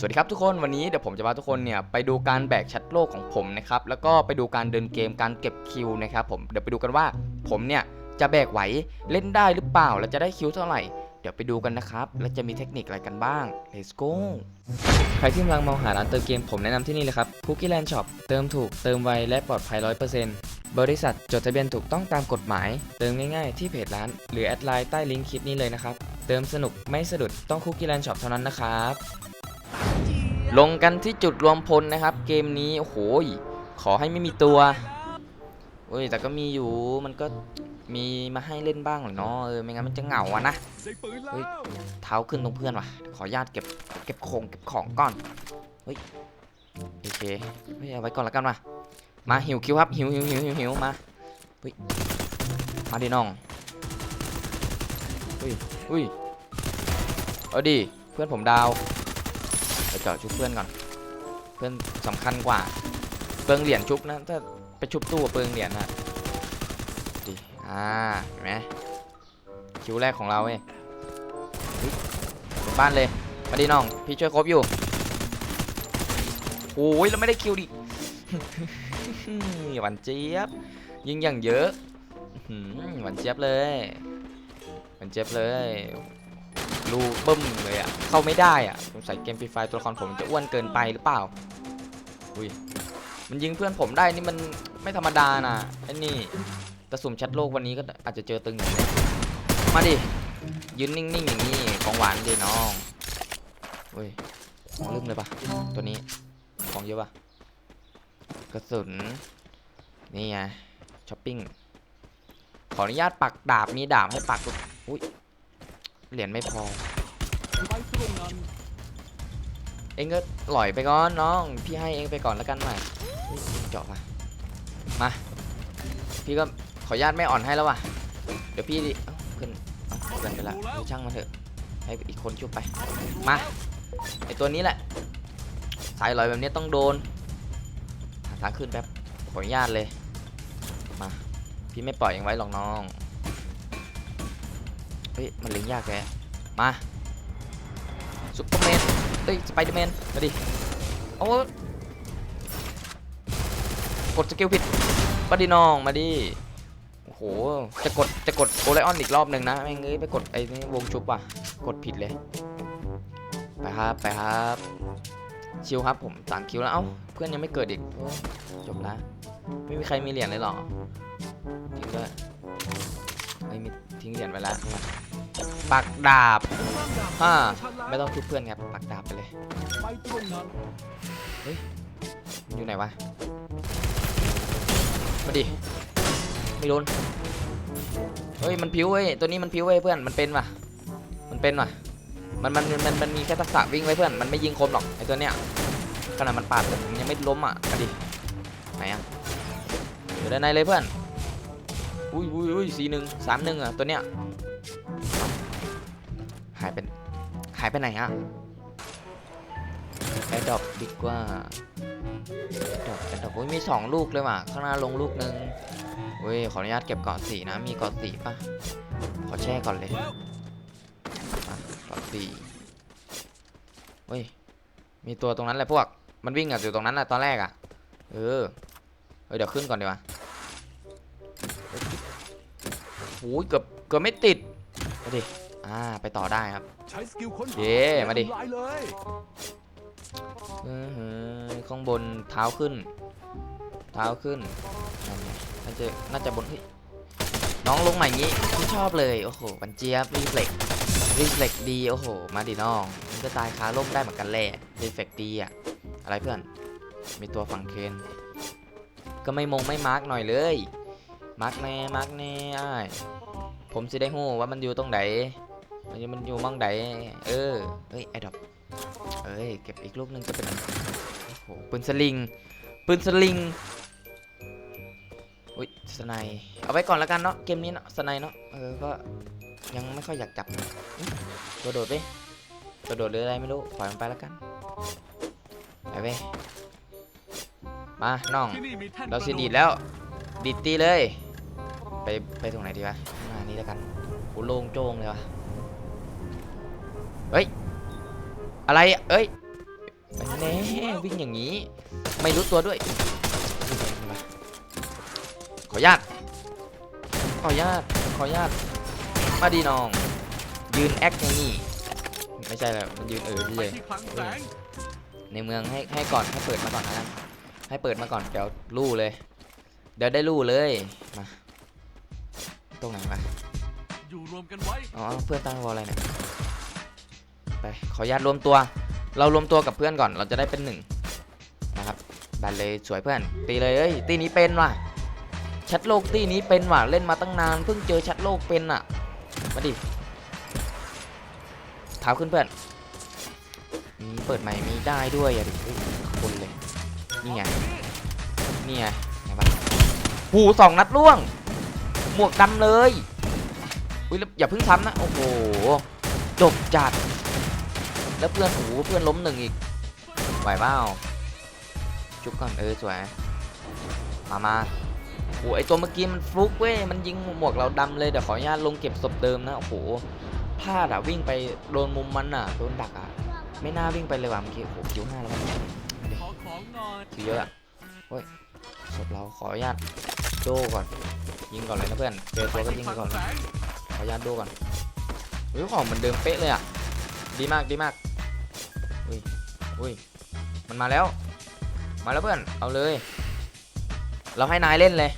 สวัสดีครับทุกคนวันนี้เดี๋ยวผมจะพาทุกคนเนี่ยไปดูการแบกชัดโลกของผมนะครับแล้วก็ไปดูการเดินเกมการเก็บคิวนะครับผมเดี๋ยวไปดูกันว่าผมเนี่ยจะแบกไหวเล่นได้หรือเปล่า แล้วจะได้คิวเท่าไหร่ เดี๋ยวไปดูกันนะครับ แล้วจะมีเทคนิคอะไรกันบ้าง let's go ใครที่กำลังมองหาร้านเติมเกมผมแนะนำที่นี่เลยครับ Cookie Land Shop เติมถูกเติมไวและปลอดภัย 100%บริษัทจดทะเบียนถูกต้องตามกฎหมาย เติมง่ายๆ ที่เพจร้าน หรือแอดไลน์ใต้ลิงก์คลิปนี้เลยนะครับเติมสนุกไม่สะดุดต้อง Cookie Land Shop เท่านั้นนะครับ ลงกันที่จุดรวมพลนะครับ เกมนี้โอ้โหยขอให้ไม่มีตัวเอ้ยแต่ก็มีอยู่มันก็มีมาให้เล่นบ้างหละเนาะเออไม่งั้นมันจะเหงาอะนะเฮ้ยเท้าขึ้นตรงเพื่อนว่ะ ขอญาตเก็บเก็บของเก็บของก่อนเฮ้ยโอเคเฮ้ยเอาไว้ก่อนละกันว่ะมาหิวคิวครับหิวหิวหิวหิวหิวมาเฮ้ยมาดิน้องอุ้ยอุ้ยเอาดิเพื่อนผมดาว ไปเจาะชุบเพื่อนก่อน เพื่อนสำคัญกว่าเปลืองเหรียญชุบนะ ถ้าไปชุบตู้เปลืองเหรียญนะดิอ่าเห็นไหมคิวแรกของเราเว้ยเฮ้ยถึงบ้านเลย มาดีน้อง พี่ช่วยครบอยู่โอ้ยเราไม่ได้คิวดิหวานเจี๊ยบ ยิงอย่างเยอะหือหวานเจี๊ยบเลยหวานเจี๊ยบเลย รูบึ้มเลยอะเข้าไม่ได้อะสงสัยเกมฟรีไฟตัวละครผมจะอ้วนเกินไปหรือเปล่าอุ้ยมันยิงเพื่อนผมได้นี่มันไม่ธรรมดานะไอ้นี่กระสุมชัดโลกวันนี้ก็อาจจะเจอตึงอย่างนี้มาดิยืนนิ่งๆอย่างนี้ของหวานดิน้องอุ้ยของลืมเลยปะตัวนี้ของเยอะปะกระสุนนี่ไงช้อปปิ้งขออนุญาตปักดาบมีดาบให้ปักอุ้ย เหรียญไม่พอ เองก็หล่อยไปก่อนน้อง พี่ให้เองไปก่อนแล้วกันใหม่เจาะมามา พี่ก็ขออนุญาตไม่อ่อนให้แล้วว่ะ เดี๋ยวพี่ดิเอ้าขึ้นเอ้าเกินไปละช่างมันเถอะ ให้อีกคนชุบไป มา ไอตัวนี้แหละ สายลอยแบบนี้ต้องโดนหาทางขึ้นแป๊บ ขออนุญาตเลย มา พี่ไม่ปล่อยเองไว้หรอกน้อง ฮ้ย มันเลี้ยงยากแก มาซุปเปอร์แมนเอ้ย สไปเดอร์แมน มาดิโอ้กดสกิลผิดมาดิน้อง มาดิ โอ้โห จะกด จะกดโอไลออนอีกรอบหนึ่งนะ แม่งเอ้ย ไปกดไอ้นี่วงชุบว่ะ กดผิดเลย ไปครับ ไปครับ ชิวครับผมสามคิวแล้ว เอ้า เพื่อนยังไม่เกิดอีก จบละ ไม่มีใครมีเหรียญเลยหรอ ทิ้งด้วยไม่มีทิ้งเหรียญไปแล้ว ปักดาบฮ่าไม่ต้องทุบเพื่อนครับปักดาบไปเลยไปตรงนั้นมันอยู่ไหนวะมาดิไม่โดนเฮ้ยมันพิ้วเว้ยตัวนี้มันพิ้วเว้ยเพื่อนมันเป็นว่ะมันเป็นว่ะมันมันมันมันมีแค่ทักษะวิ่งไว้เพื่อนมันไม่ยิงคมหรอกไอตัวเนี้ยขนาดมันปาดแต่ผมยังไม่ล้มอะมาดิไหนอะอยู่ด้านในเลยเพื่อนอุ้ยอุ้ยอุ้ยสี่หนึ่งสามหนึ่งอะตัวเนี้ยายไปไหนอะแอดดอปดีกว่าแอดดอปแอดดอปโอ้ยมีสองลูกเลยว่ะ ข้างหน้าลงลูกหนึ่งเว้ย ขออนุญาตเก็บเกาะสีนะ มีเกาะสีปะขอแช่ก่อนเลยเกาะสีเว้ย มีตัวตรงนั้นแหละพวก มันวิ่งอะอยู่ตรงนั้นแหละตอนแรกอะเออเเดี๋ยวขึ้นก่อนดีกว่าโอ้ยเกือบเกือบไม่ติดดิ อ่าไปต่อได้ครับ ใช้สกิลค้นหาเย้มาดิทำลายเลยเออหือข้างบนเท้าขึ้น เท้าขึ้นนั่นไงน่าจะน่าจะบนเฮ้ยน้องลงใหม่งี้พี่ชอบเลยโอ้โหบันเจี๊ยบรีเฟล็กรีเฟล็กดีโอ้โหมาดิน้องมันจะตายคาล่มได้เหมือนกันแหละรีเฟล็กดีอะอะไรเพื่อน มีตัวฝั่งเคนก็ไม่มงไม่มาร์กหน่อยเลยมาร์กแน่มาร์กแน่อ้ายผมสิได้หู้ว่ามันอยู่ตรงไหน มันอยู่มันอยู่หมองไหนเออเฮ้ยไอ้ดอกเอ้ยเก็บอีกลูกหนึงจะเป็นอะไรโอ้โหปืนสลิงปืนสลิงอุ้ยสไนเอาไว้ก่อนแล้วกันเนาะเกมนี้เนาะสไนเนาะเออก็ยังไม่ค่อยอยากจับอุ๊ยตัวโดดไปตัวโดดหรืออะไรไม่รู้ปล่อยมันไปแล้วกันไปเว้ยมาน้องเราสิกะดีดแล้วดีดตีเลย ไปไปตรงไหนดีวะข้างหน้านี้แล้วกันโหโล่งโจ้งเลยวะ เฮ้ย อะไร เอ้ยแน่วิ่งอย่างนี้ ไม่รู้ตัวด้วย ขอญาตขอญาตขอญาตมาดีน้อง ยืนแอคอย่างนี้ ไม่ใช่แล้วมันยืนเออไปเลยที่คลังแสงในเมืองให้ให้ก่อนให้เปิดมาก่อนนะให้เปิดมาก่อนเดี๋ยวลู่เลย เดี๋ยวได้ลู่เลยมาตรงไหนวะอยู่รวมกันไว้อ๋อเพื่อนตั้งวอลอะไรเนี่ย ไปขออนุญาตรวมตัว เรารวมตัวกับเพื่อนก่อน เราจะได้เป็นหนึ่งนะครับดันเลยสวยเพื่อน ตีเลยเอ้ยตีนี้เป็นว่ะแชทโลกตีนี้เป็นว่ะเล่นมาตั้งนาน เพิ่งเจอแชทโลกเป็นอะมาดิเท้าขึ้นเพื่อนมีเปิดใหม่มีได้ด้วยอะดิคนเลยนี่ไงนี่ไงไหนวะหูสองนัดล่วง หมวกดำเลยอุ้ยแล้วอย่าเพิ่งซ้ำนะ โอ้โหจบจัด แล้วเพื่อนโอ้โหเพื่อนล้มหนึ่งอีกไหวเปล่าชุบก่อนเออสวย มามาโอ้ไอตัวเมื่อกี้มันฟลุกเว้ย มันยิงหมวกเราดำเลยเดี๋ยวขออนุญาตลงเก็บศพเดิมนะ โอ้โหพลาดอะวิ่งไปโดนมุมมันอะโดนดักอะไม่น่าวิ่งไปเลยว่ะเมื่อกี้โอ้โหคิวห้าแล้วมั้งขอยคิวเยอะอะเฮ้ยศพเราขออนุญาตโดก่อน ยิงก่อนเลยนะเพื่อนเจอตัวก็ยิงก่อน ขออนุญาตโดก่อนอุ้ยของเหมือนเดิมเป๊ะเลยอะดีมากดีมาก อุ้ยอุ้ยมันมาแล้ว มาแล้วเพื่อนเอาเลย เราให้นายเล่นเลย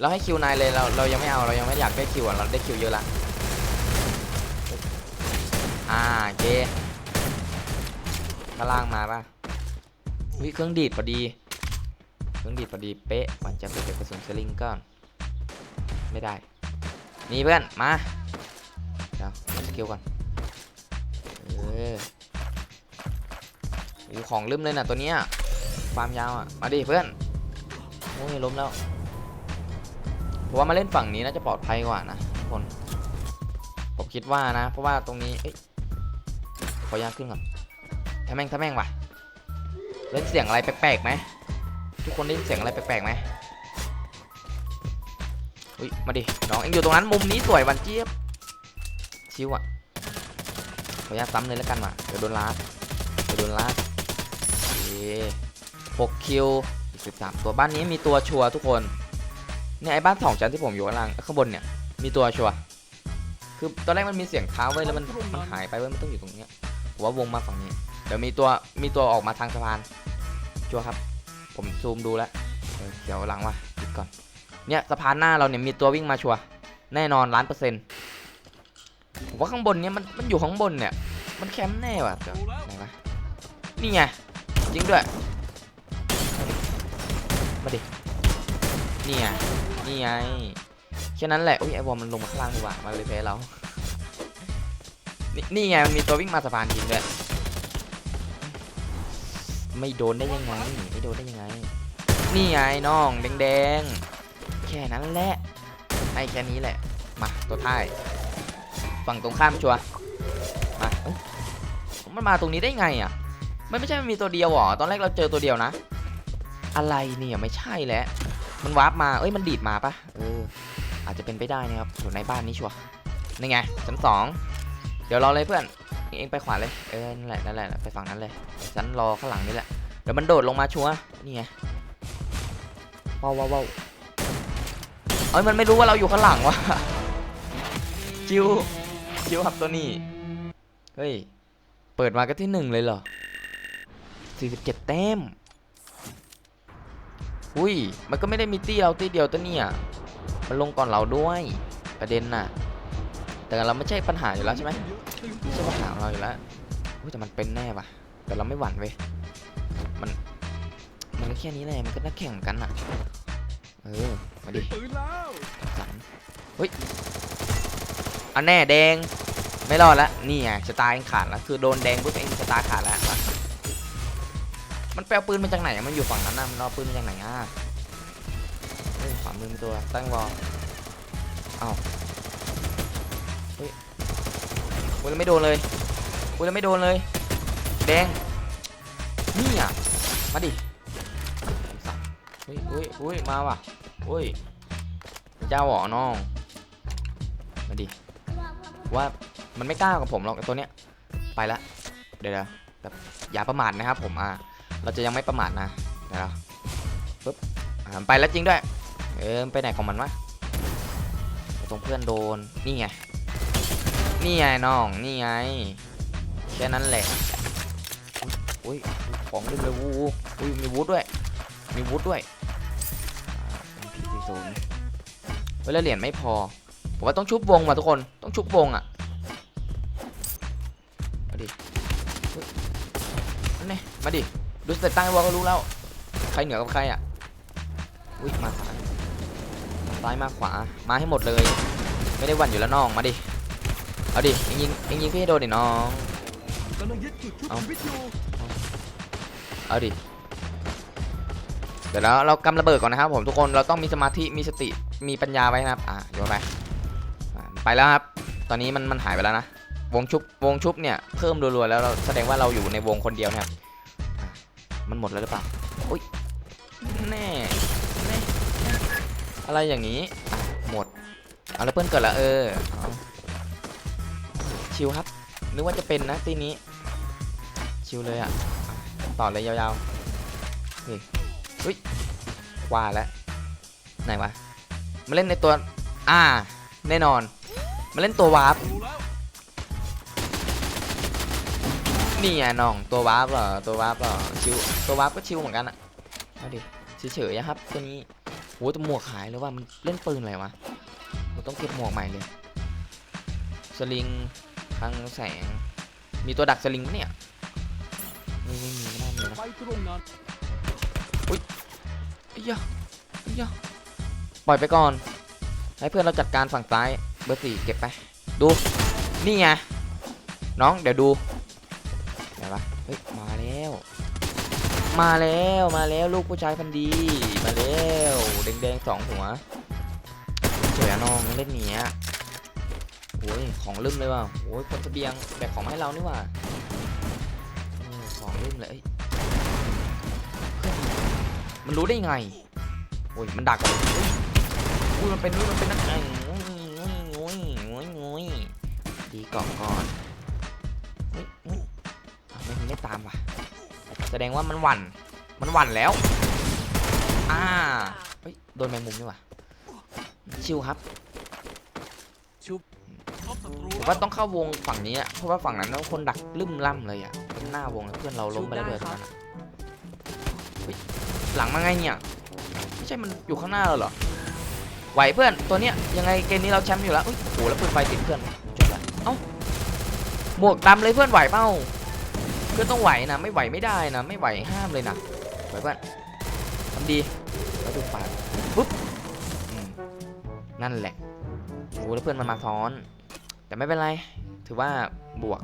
เราให้คิวนายเลยเราเรายังไม่เอาเรายังไม่อยากได้คิวอะเราได้คิวเยอะละอ่าเคข้างล่างมาป่ะวิเครื่องดีดพอดี เครื่องดีดพอดีเป๊ะหวันจะไปเก็บกระสุนสลิงก่อนไม่ได้นี่เพื่อนมาเดี๋ยวเอาสกิลก่อนเออ อยู่ของลืมเลยนะตัวเนี้ยความยาวอะ มาดิเพื่อนโอ้ยล้มแล้วผมว่ามาเล่นฝั่งนี้น่าจะปลอดภัยกว่านะทุกคน ผมคิดว่านะ เพราะว่าตรงนี้เอ้ยขอยากขึ้นก่อนทำแม่งทำแม่งว่ะเล่นเสียงอะไรแปลกๆไหมทุกคนได้ยินเสียงอะไรแปลกๆไหมอุ้ยมาดิน้องเอ็งอยู่ตรงนั้นมุมนี้สวยวันเจี๊ยบชิวอะขออนุญาตซ้ำเลยแล้วกันว่ะเดี๋ยวโดนลาดเดี๋ยวโดนลาด โอเคหกคิวอีกสิบสามตัวบ้านนี้มีตัวชัวทุกคนเนี่ยไอ้บ้านสองชั้นที่ผมอยู่ข้างล่างข้างบนเนี่ยมีตัวชัวคือตอนแรกมันมีเสียงเท้าไว้แล้วมันมันหายไปไว้มันต้องอยู่ตรงเนี้ยผมว่าวงมาฝั่งนี้เดี๋ยวมีตัวมีตัวออกมาทางสะพานชัวครับ ผมซูมดูแล้วเดี๋ยวหลังว่ะปิดก่อนเนี่ยสะพานหน้าเราเนี่ยมีตัววิ่งมาชัวแน่นอนล้านเปอร์เซ็นต์ผมว่าข้างบนเนี่ยมันมันอยู่ข้างบนเนี่ยมันแคมป์แน่ว่ะเดี๋ยวไหนวะนี่ไง จริงด้วย มาดิ นี่ไง นี่ไง แค่นั้นแหละ อุ้ยไอวอลมันลงมาข้างล่างดีกว่า มาเลยแพ้เรา นี่นี่ไง มันมีตัววิ่งมาสะพานจริงด้วย ไม่โดนได้ยังไง ไม่โดนได้ยังไง นี่ไงน้องแดงๆ แค่นั้นแหละ ไอ้แค่นี้แหละ มาตัวท้าย ฝั่งตรงข้ามชัวร์มาเอ้ยมันมาตรงนี้ได้ไงอะ ไมันไม่ใช่มันมีตัวเดียวหรอ ตอนแรกเราเจอตัวเดียวนะ อะไรเนี่ยไม่ใช่แล้ว มันวาร์ปมา เอ้ยมันดีดมาปะเออ อาจจะเป็นไปได้นะครับ อยู่ในบ้านนี้ชัวร์นี่ไงชั้นสองเดี๋ยวรอเลยเพื่อน เองไปขวาเลย เออ นั่นแหละ นั่นแหละ ไปฝั่งนั้นเลย ฉันรอข้างหลังนี่แหละ เดี๋ยวมันโดดลงมาชัวร์นี่ไง ว้าวว้าวว้าวเอ้ยมันไม่รู้ว่าเราอยู่ข้างหลังวะจิวจิวครับตัวนี้ เฮ้ย เปิดมาก็ที่หนึ่งเลยเหรอ 47 แต้ม อุ้ย มันก็ไม่ได้มีตี้เราตี้เดียวตัวเนี่ยมันลงก่อนเราด้วยประเด็นน่ะ แต่เราไม่ใช่ปัญหาอยู่แล้วใช่ไหมไม่ใช่ปัญหาของเราอยู่แล้วอุ้ยแต่มันเป็นแน่ว่ะ แต่เราไม่หวั่นเว้ยมัน มันก็แค่นี้แหละมันก็นักแข่งกันน่ะ เออ มาดิปืนแล้วสามเฮ้ยอันแน่แดงไม่รอดละนี่ไงชะตาเองขาดแล้วคือโดนแดงปุ๊บเองชะตาขาดแล้ว มามันแปลปืนมาจากไหนมันอยู่ฝั่งนั้นนะมันเอาปืนมาจากไหนอะเฮ้ยขวามือมีตัวตั้งวอลเอาเฮ้ยอุ้ยแล้วไม่โดนเลยอุ้ยแล้วไม่โดนเลย แดงนี่อะมาดิสัตว์เฮ้ยอุ้ยอุ้ยมาว่ะอุ้ยเจ้าหรอน้อง มาดิว่ามันไม่กล้ากับผมหรอกไอ้ตัวเนี้ยไปละเดี๋ยวเดี๋ยวแต่อย่าประมาทนะครับผมอ่า เราจะยังไม่ประมาทนะเดี๋ยวปึ๊บอ่ามันไปแล้วจริงด้วย เออมันไปไหนของมันวะตรงเพื่อนโดน นี่ไง นี่ไงน้อง นี่ไง แค่นั้นแหละ อุ้ย ของเต็มเลยวูอุ้ย มีวูดด้วย มีวูดด้วยพีซีศูนย์เวลาเหรียญไม่พอ ผมว่าต้องชุบวงว่ะทุกคน ต้องชุบวงอะมาดิเฮ้ยนั่นไงมาดิ ดูสเตตตั้งวอลก็รู้แล้ว ใครเหนือกับใครอะ อุ้ยมาซ้ายมาซ้ายมาขวา มาให้หมดเลย ไม่ได้วันอยู่แล้วน้อง มาดิ เอาดิเอ็งยิงเอ็งยิงพี่ให้โดนดิน้อง กำลังยึดจุดชุบเอ้าชีวิตอยู่เอาดิ เดี๋ยวแล้วเรากำระเบิดก่อนนะครับผมทุกคน เราต้องมีสมาธิ มีสติ มีปัญญาไว้นะครับ อะโยนไปอะไปแล้วครับ ตอนนี้มันมันหายไปแล้วนะ วงชุบ วงชุบเนี่ย เพิ่มรัวๆแล้วเราแสดงว่าเราอยู่ในวงคนเดียวนะครับ มันหมดแล้วหรือเปล่าอุ้ยแน่แน่อะไรอย่างนี้อะหมดเอาแล้วเพื่อนเกิดละเออเอาชิวครับนึกว่าจะเป็นนะตีนี้ ชิวเลยอะต่อเลยยาวๆนี่อุ้ยว่าแล้วไหนวะมาเล่นในตัว อ่า แน่นอน มาเล่นตัววาร์ป นี่ไงน้องตัววาร์ปเหรอตัววาร์ปเหรอชิวตัววาร์ปก็ชิวเหมือนกันอะเอาดิเฉยๆอะครับตัวนี้โหแตัวหมวกหายเลยว่ามันเล่นปืนอะไรวะเราต้องเก็บหมวกใหม่เลยสลิงทางแสงมีตัวดักสลิงปะเนี่ยไม่ไม่มีไม่น่ามีนะไปตรงนั้นเอ้ยยะอ้ยะปล่อยไปก่อน ให้เพื่อนเราจัดการฝั่งซ้ายเบอร์สี่เก็บไป ดู นี่ไงน้องเดี๋ยวดู เฮ้ยมาแล้ว มาแล้วมาแล้วลูกผู้ชายพันดีมาแล้วแดงๆสองหัวสวยอะน้องเล่นเนี้ยโอ้ยของลืมเลยว่ะโอ้ยคนเสบียงแบกของมาให้เรานี่ว่ะของลืมเลยเอ้มันรู้ได้ไงโอ้ยมันดักเลยเฮ้ยอุ้ยมันเป็นอุ้ยมันเป็นนักแข่งงุ้ยงุ้ยงุ้ยงุ้ยดีเกาะก่อนเฮ้ยเฮ้ยอะ ไม่ไม่ตามว่ะ แสดงว่ามันหวั่น มันหวั่นแล้ว อ่าเฮ้ยโดนแมงมุมนี่ว่ะ ชิวครับ ชุบพบศัตรูผมว่าต้องเข้าวงฝั่งนี้อะเพราะว่าฝั่งนั้นคนดักลืมล่ำเลยอะเป็นหน้าวงแล้วเพื่อนเราล้มไปแล้วเลยตอนนั้นอะเฮ้ยหลังมาไงเนี่ย ไม่ใช่มันอยู่ข้างหน้าเราเหรอ ไหวเพื่อนตัวเนี้ยยังไงเกมนี้เราแชมป์อยู่แล้วอุ้ยโหแล้วปืนไฟติดเพื่อนจบละเอ้าหมวกดำเลยเพื่อนไหวเปล่า เพื่อนต้องไหวนะ ไม่ไหวไม่ได้นะ ไม่ไหวห้ามเลยนะไหวเพื่อนทำดีแล้วดูปากปุ๊บนั่นแหละโอ้แล้วเพื่อนมันมาซ้อน แต่ไม่เป็นไร ถือว่าบวก